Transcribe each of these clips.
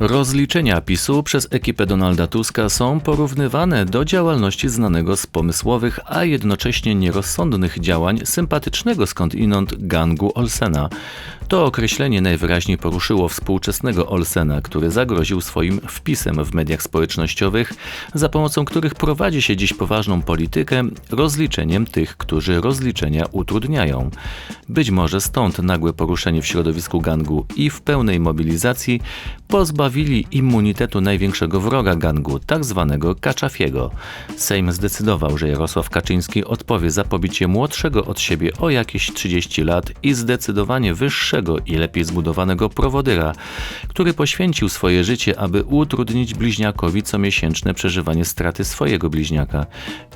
Rozliczenia PiSu przez ekipę Donalda Tuska są porównywane do działalności znanego z pomysłowych, a jednocześnie nierozsądnych działań sympatycznego skądinąd gangu Olsena. To określenie najwyraźniej poruszyło współczesnego Olsena, który zagroził swoim wpisem w mediach społecznościowych, za pomocą których prowadzi się dziś poważną politykę rozliczeniem tych, którzy rozliczenia utrudniają. Być może stąd nagłe poruszenie w środowisku gangu i w pełnej mobilizacji pozbawili immunitetu największego wroga gangu, tak zwanego Kaczafiego. Sejm zdecydował, że Jarosław Kaczyński odpowie za pobicie młodszego od siebie o jakieś 30 lat i zdecydowanie i lepiej zbudowanego prowodyra, który poświęcił swoje życie, aby utrudnić bliźniakowi comiesięczne przeżywanie straty swojego bliźniaka.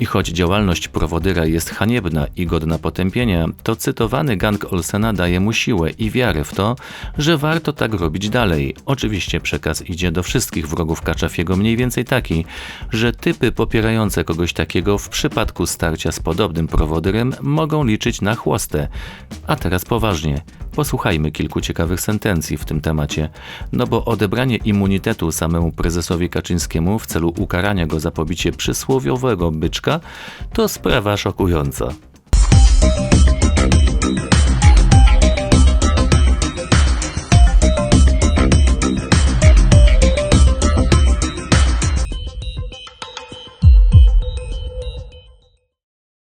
I choć działalność prowodyra jest haniebna i godna potępienia, to cytowany gang Olsena daje mu siłę i wiarę w to, że warto tak robić dalej. Oczywiście przekaz idzie do wszystkich wrogów Kaczafiego mniej więcej taki, że typy popierające kogoś takiego w przypadku starcia z podobnym prowodyrem mogą liczyć na chłostę. A teraz poważnie. Posłuchajmy kilku ciekawych sentencji w tym temacie, no bo odebranie immunitetu samemu prezesowi Kaczyńskiemu w celu ukarania go za pobicie przysłowiowego byczka to sprawa szokująca.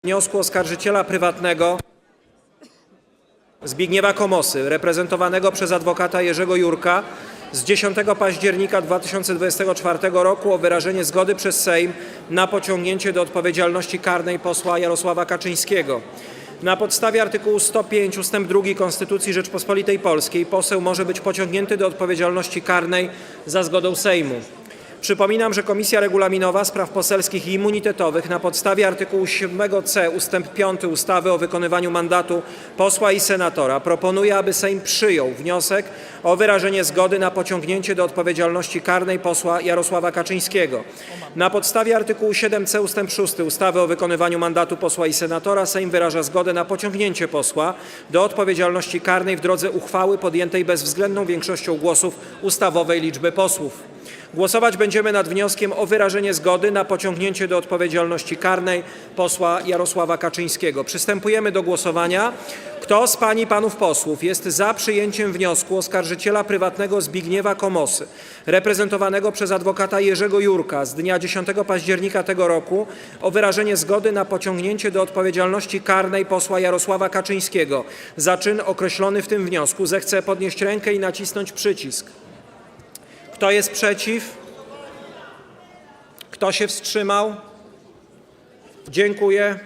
wniosku oskarżyciela prywatnego Zbigniewa Komosy, reprezentowanego przez adwokata Jerzego Jurka z 10 października 2024 roku o wyrażenie zgody przez Sejm na pociągnięcie do odpowiedzialności karnej posła Jarosława Kaczyńskiego. Na podstawie artykułu 105 ust. 2 Konstytucji Rzeczpospolitej Polskiej poseł może być pociągnięty do odpowiedzialności karnej za zgodą Sejmu. Przypominam, że Komisja Regulaminowa Spraw Poselskich i Immunitetowych na podstawie artykułu 7c ust. 5 ustawy o wykonywaniu mandatu posła i senatora proponuje, aby Sejm przyjął wniosek o wyrażenie zgody na pociągnięcie do odpowiedzialności karnej posła Jarosława Kaczyńskiego. Na podstawie artykułu 7c ust. 6 ustawy o wykonywaniu mandatu posła i senatora Sejm wyraża zgodę na pociągnięcie posła do odpowiedzialności karnej w drodze uchwały podjętej bezwzględną większością głosów ustawowej liczby posłów. Głosować będziemy nad wnioskiem o wyrażenie zgody na pociągnięcie do odpowiedzialności karnej posła Jarosława Kaczyńskiego. Przystępujemy do głosowania. Kto z pań i panów posłów jest za przyjęciem wniosku oskarżyciela prywatnego Zbigniewa Komosy, reprezentowanego przez adwokata Jerzego Jurka z dnia 10 października tego roku o wyrażenie zgody na pociągnięcie do odpowiedzialności karnej posła Jarosława Kaczyńskiego za czyn określony w tym wniosku, zechce podnieść rękę i nacisnąć przycisk. Kto jest przeciw? Kto się wstrzymał? Dziękuję.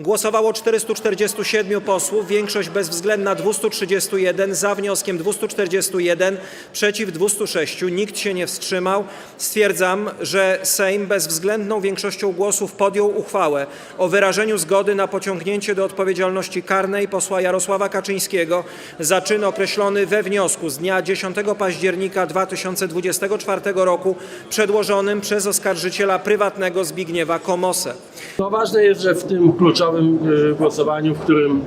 Głosowało 447 posłów, większość bezwzględna 231, za wnioskiem 241, przeciw 206, nikt się nie wstrzymał. Stwierdzam, że Sejm bezwzględną większością głosów podjął uchwałę o wyrażeniu zgody na pociągnięcie do odpowiedzialności karnej posła Jarosława Kaczyńskiego za czyn określony we wniosku z dnia 10 października 2024 roku przedłożonym przez oskarżyciela prywatnego Zbigniewa Komosę. No ważne jest, że w tym kluczowym y, głosowaniu, w którym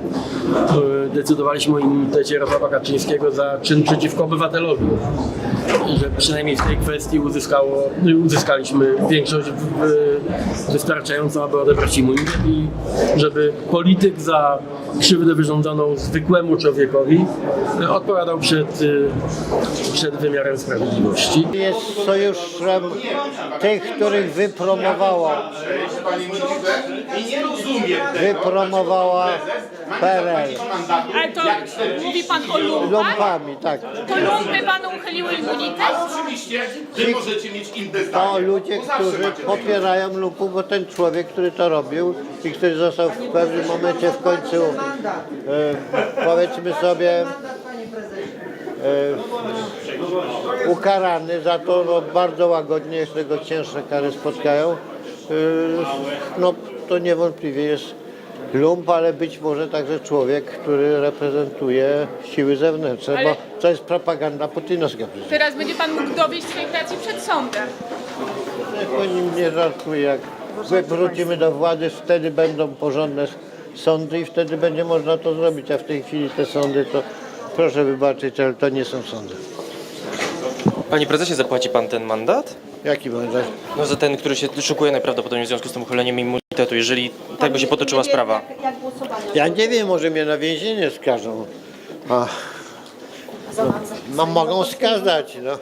y, decydowaliśmy o immunitecie Jarosława Kaczyńskiego za czyn przeciwko obywatelowi, że przynajmniej w tej kwestii uzyskało, uzyskaliśmy większość wystarczającą, aby odebrać immunitet i żeby polityk za krzywdę wyrządzoną zwykłemu człowiekowi y, odpowiadał przed, y, przed wymiarem sprawiedliwości. jest sojuszem tych, których wypromowała, wypromowała PRL. Ale to mówi pan o lumpach? Lumpami, tak. To lumpy panu uchyliły immunitet? Oczywiście, wy możecie mieć inne To zdanie. ludzie, bo zawsze którzy macie popierają lupu, bo ten człowiek, który to robił i który został w pewnym momencie w końcu, e, powiedzmy sobie, e, ukarany za to, no, bardzo łagodnie, jeszcze go cięższe kary spotkają. E, no to niewątpliwie jest lump, ale być może także człowiek, który reprezentuje siły zewnętrzne, Ale- bo to jest propaganda putinowska przecież. Teraz będzie pan mógł dowieść swojej racji przed sądem. Niech o nim nie żartuje. Jak my wrócimy do władzy, wtedy będą porządne sądy i wtedy będzie można to zrobić, a w tej chwili te sądy to proszę wybaczyć, ale to nie są sądy. Panie prezesie, zapłaci pan ten mandat? Jaki mandat? No za ten, który się szykuje najprawdopodobniej w związku z tym uchyleniem immunitetu, jeżeli tak by się potoczyła sprawa. Ja nie wiem, może mnie na więzienie skażą. A, no, mogą skazać, no,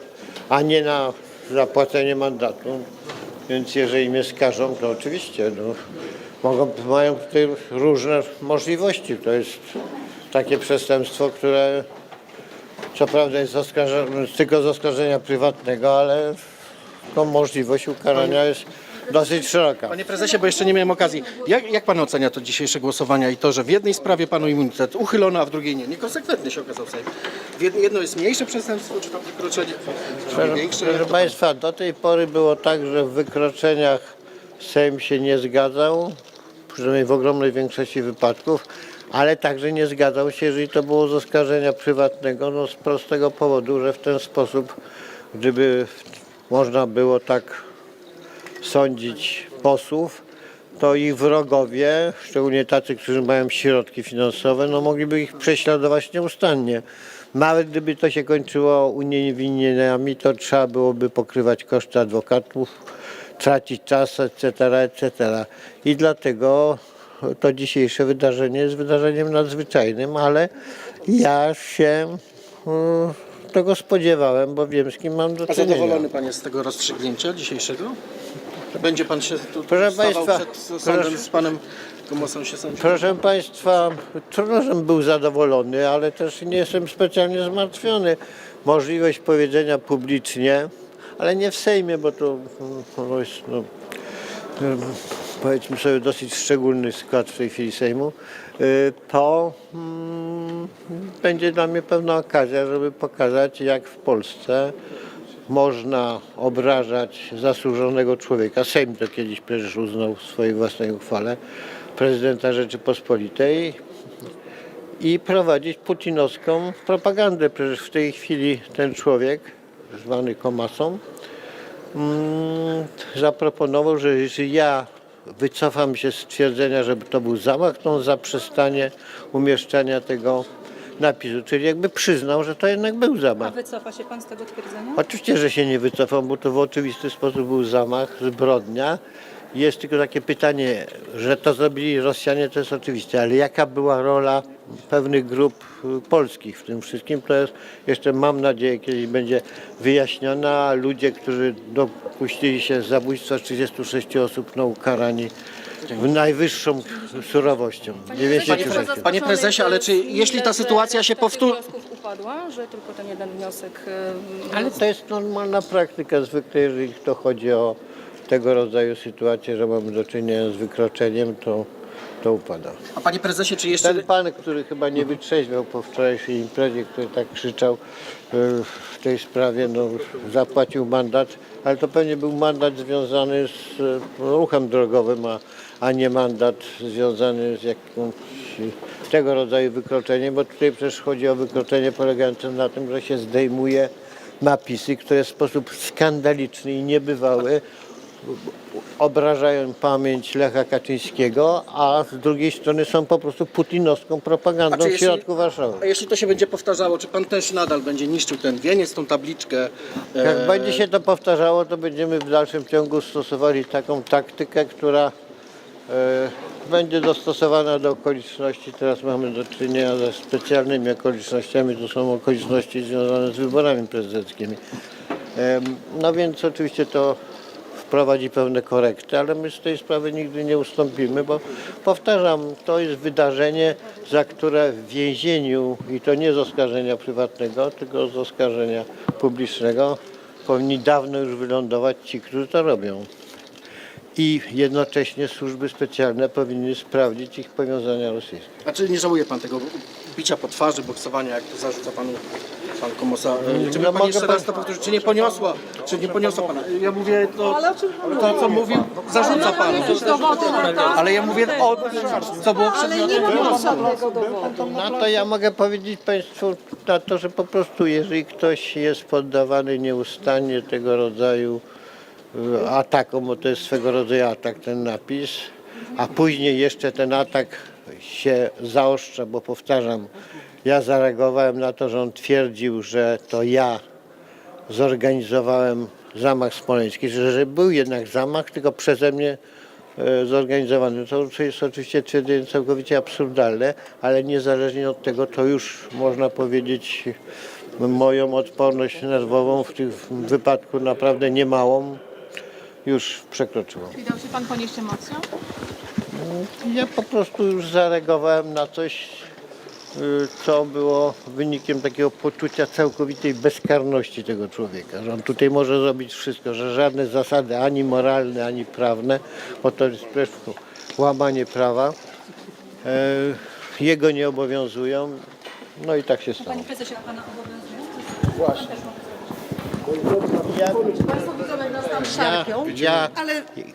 a nie na zapłacenie mandatu. Więc jeżeli mnie skażą, to oczywiście no, mogą, mają tutaj różne możliwości. To jest takie przestępstwo, które co prawda jest oskarżone, tylko z oskarżenia prywatnego, ale no, możliwość ukarania jest dosyć szeroka. Panie prezesie, bo jeszcze nie miałem okazji. Jak, jak pan ocenia to dzisiejsze głosowania i to, że w jednej sprawie panu immunitet uchylono, a w drugiej nie? Niekonsekwentny się okazał Sejm. W jed- Jedno jest mniejsze przestępstwo, czy tam wykroczenie, drugie większe. Proszę Państwa, do tej pory było tak, że w wykroczeniach Sejm się nie zgadzał, przynajmniej w ogromnej większości wypadków, ale także nie zgadzał się, jeżeli to było z oskarżenia prywatnego, no z prostego powodu, że w ten sposób, gdyby można było tak sądzić posłów, to ich wrogowie, szczególnie tacy, którzy mają środki finansowe, no mogliby ich prześladować nieustannie. Nawet gdyby to się kończyło uniewinnieniami, to trzeba byłoby pokrywać koszty adwokatów, tracić czas, etc., etc. I dlatego to dzisiejsze wydarzenie jest wydarzeniem nadzwyczajnym, ale ja się mm, tego spodziewałem, bo wiem, z kim mam do A czynienia. zadowolony pan jest z tego rozstrzygnięcia dzisiejszego? Będzie pan się tu Proszę stawał państwa, przed sądem proszę- z panem Komosą się? Proszę Państwa, trudno, żebym był zadowolony, ale też nie jestem specjalnie zmartwiony. Możliwość powiedzenia publicznie, ale nie w Sejmie, bo to, mm, to jest, no, mm, powiedzmy sobie, dosyć szczególny skład w tej chwili Sejmu, y, to mm, będzie dla mnie pewna okazja, żeby pokazać, jak w Polsce można obrażać zasłużonego człowieka. Sejm to kiedyś przecież uznał w swojej własnej uchwale prezydenta Rzeczypospolitej i prowadzić putinowską propagandę. Przecież w tej chwili ten człowiek, zwany Komasą, mm, zaproponował, że jeśli ja wycofam się z twierdzenia, że to był zamach, to on zaprzestanie umieszczania tego napisu. Czyli jakby przyznał, że to jednak był zamach. Wycofa się pan z tego twierdzenia? Oczywiście, że się nie wycofam, bo to w oczywisty sposób był zamach, zbrodnia. Jest tylko takie pytanie, że to zrobili Rosjanie, to jest oczywiste, ale jaka była rola pewnych grup y, polskich w tym wszystkim, to jest jeszcze mam nadzieję kiedyś będzie wyjaśniona, a ludzie, którzy dopuścili się zabójstwa 36 osób, no ukarani w najwyższą surowością. 96. Panie prezesie, ale czy jeśli ta sytuacja się powtórzy... wniosków upadła, że tylko ten jeden wniosek... e, Ale to jest normalna praktyka zwykle, jeżeli to chodzi o tego rodzaju sytuacje, że mamy do czynienia z wykroczeniem, to, to upada. A panie prezesie, czy jeszcze... Ten pan, który chyba nie wytrzeźwiał po wczorajszej imprezie, który tak krzyczał y, w tej sprawie, no, zapłacił mandat, ale to pewnie był mandat związany z y, ruchem drogowym, a, a nie mandat związany z jakimś tego rodzaju wykroczeniem, bo tutaj przecież chodzi o wykroczenie polegające na tym, że się zdejmuje napisy, które w sposób skandaliczny i niebywały obrażają pamięć Lecha Kaczyńskiego, a z drugiej strony są po prostu putinowską propagandą w jeśli- środku Warszawy. A jeśli to się będzie powtarzało, czy pan też nadal będzie niszczył ten wieniec, tą tabliczkę? e, Jak będzie się to powtarzało, to będziemy w dalszym ciągu stosowali taką taktykę, która e, będzie dostosowana do okoliczności. Teraz mamy do czynienia ze specjalnymi okolicznościami, to są okoliczności związane z wyborami prezydenckimi. Em, No więc oczywiście to wprowadzi pewne korekty, ale my z tej sprawy nigdy nie ustąpimy, bo powtarzam, to jest wydarzenie, za które w więzieniu, i to nie z oskarżenia prywatnego, tylko z oskarżenia publicznego, powinni dawno już wylądować ci, którzy to robią. I jednocześnie służby specjalne powinny sprawdzić ich powiązania rosyjskie. A czy nie żałuje pan tego bicia po twarzy, boksowania, jak to zarzuca panu pan Komosa? E, Czy No pan jeszcze pan- raz to powtórzyć? Czy nie poniosła? Czy nie poniosła pana? Ja mówię to, to co mówił, zarzuca panu. Ale ja mówię o co było przedmiotem Na to ja mogę powiedzieć Państwu na to, że po prostu jeżeli ktoś jest poddawany nieustannie tego rodzaju atakom, bo to jest swego rodzaju atak ten napis, a później jeszcze ten atak się zaostrza, bo powtarzam, Ja zareagowałem na to, że on twierdził, że to ja zorganizowałem zamach smoleński, że, że był jednak zamach, tylko przeze mnie e, zorganizowany. To jest oczywiście twierdzenie całkowicie absurdalne, ale niezależnie od tego, to już można powiedzieć moją odporność nerwową w tym wypadku naprawdę niemałą już przekroczyło. Czyli dał się pan ponieść emocją? Ja po prostu już zareagowałem na coś, y, co było wynikiem takiego poczucia całkowitej bezkarności tego człowieka, że on tutaj może zrobić wszystko, że żadne zasady ani moralne, ani prawne, bo to jest też łamanie prawa, e, jego nie obowiązują. No i tak się stało. Panie prezesie, a pana obowiązuje? Ja, Państwo widzą, jak nas tam szarpią. ja,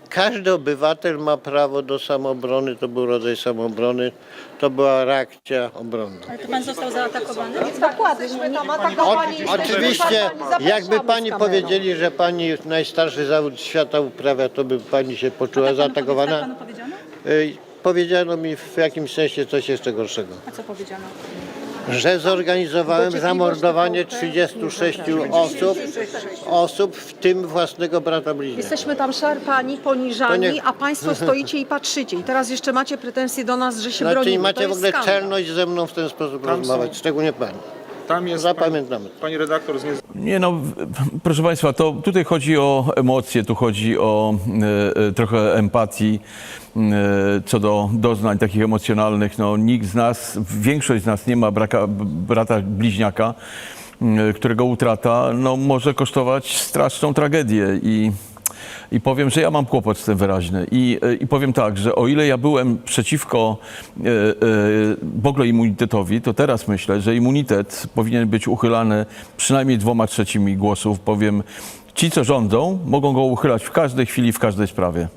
każdy obywatel ma prawo do samoobrony, to był rodzaj samoobrony, to była reakcja obronna. Ale to pan został zaatakowany? Dokładnie. O, oczywiście, jakby pani powiedzieli, że pani najstarszy zawód świata uprawia, to by pani się poczuła Tak zaatakowana. panu powiedziano? Y, Powiedziano mi w jakimś sensie coś jeszcze gorszego. A co powiedziano? Że zorganizowałem zamordowanie 36 osób, osób, w tym własnego brata bliźniaka. Jesteśmy tam szarpani, poniżani, nie- a państwo stoicie i patrzycie. I teraz jeszcze macie pretensje do nas, że się Znaczy bronimy. macie to w jest ogóle skandal. czelność ze mną w ten sposób rozmawiać, szczególnie pani. Tam jest Zapamiętamy. to. pani redaktor z Nie no, w- proszę Państwa, to tutaj chodzi o emocje, tu chodzi o e, e, trochę empatii e, co do doznań takich emocjonalnych. No, nikt z nas, większość z nas nie ma braka, brata bliźniaka, e, którego utrata no, może kosztować straszną tragedię i i powiem, że ja mam kłopot z tym wyraźny. I, e, I powiem tak, że o ile ja byłem przeciwko e, e, w ogóle immunitetowi, to teraz myślę, że immunitet powinien być uchylany przynajmniej dwoma trzecimi głosów. Powiem, ci co rządzą mogą go uchylać w każdej chwili, w każdej sprawie.